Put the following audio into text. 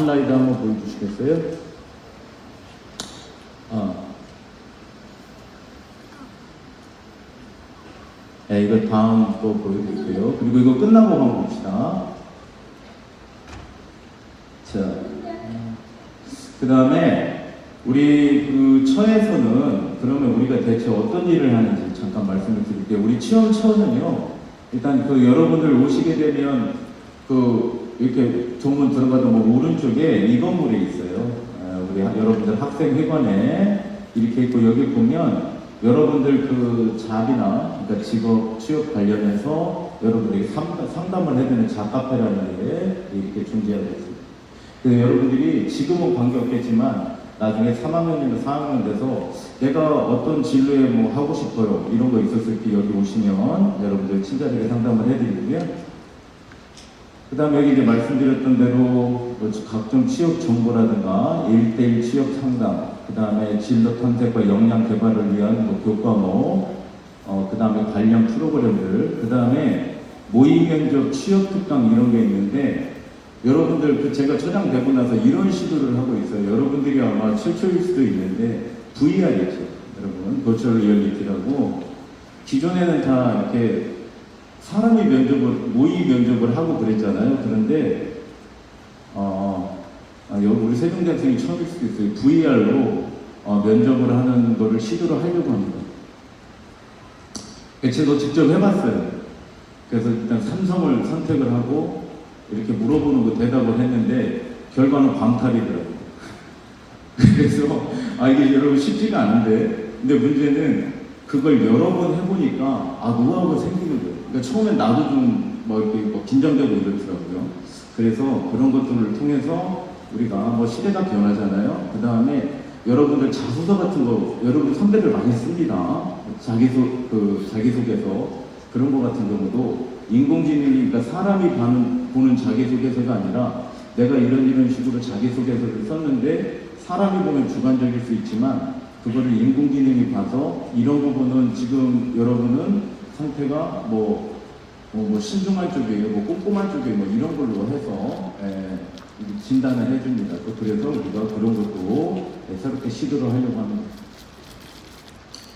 슬라이드 한번 보여주시겠어요? 아. 네, 이거 다음 거 보여드릴게요. 그리고 이거 끝나고 한번 봅시다. 자, 그 다음에 우리 그 처에서는 그러면 우리가 대체 어떤 일을 하는지 잠깐 말씀을 드릴게요. 우리 취업 처는요, 일단 그 여러분들 오시게 되면 그 이렇게 정문 들어가도 뭐 오른쪽에 이 건물에 있어요. 아, 우리 하- 여러분들 학생회관에 이렇게 있고 여기 보면 여러분들 그 잡이나 그러니까 직업 취업 관련해서 여러분들이 상담, 상담을 해드리는 잡카페라는 게 이렇게 존재하고 있습니다. 그 여러분들이 지금은 관계없겠지만 나중에 3학년이나 4학년 돼서 내가 어떤 진로에 뭐 하고 싶어요 이런 거 있었을 때 여기 오시면 여러분들 친절하게 상담을 해드리고요. 그 다음에 여기 이제 말씀드렸던 대로 뭐 각종 취업 정보라든가 1대1 취업 상담, 그 다음에 진로 탐색과 역량 개발을 위한 뭐 교과목, 어, 그 다음에 관련 프로그램들, 그 다음에 모의 면접 취업 특강 이런 게 있는데 여러분들 그 제가 처장 되고 나서 이런 시도를 하고 있어요. 여러분들이 아마 최초일 수도 있는데 VR이죠. 여러분, 버추얼 리얼리티라고 기존에는 다 이렇게 사람이 면접을 모의 면접을 하고 그랬잖아요. 그런데 어, 아, 우리 세종대 학생이 처음일 수도 있어요. VR로 어, 면접을 하는 거를 시도를 하려고 합니다. 제가 직접 해봤어요. 그래서 일단 삼성을 선택을 하고 이렇게 물어보는 거 대답을 했는데 결과는 광탈이더라고요. 그래서 아 이게 여러분 쉽지가 않은데 근데 문제는 그걸 여러 번 해보니까 아 노하우가 생기는 거예요. 그러니까 처음엔 나도 좀뭐 이렇게 뭐 긴장되고 이러더라고요. 그래서 그런 것들을 통해서 우리가 뭐 시대가 변하잖아요. 그 다음에 여러분들 자소서 같은 거 여러분 선배들 많이 씁니다. 자기소 그 자기소개서 그런 거 같은 경우도 인공지능이 그러니까 사람이 보는, 보는 자기소개서가 아니라 내가 이런 이런 식으로 자기소개서를 썼는데 사람이 보면 주관적일 수 있지만 그거를 인공지능이 봐서 이런 부분은 지금 여러분은 상태가 뭐, 뭐, 뭐 신중할 쪽이에요, 뭐 꼼꼼할 쪽이에요, 뭐 이런 걸로 해서 예, 진단을 해줍니다. 또 그래서 우리가 그런 것도 예, 새롭게 시도를 하려고 합니다.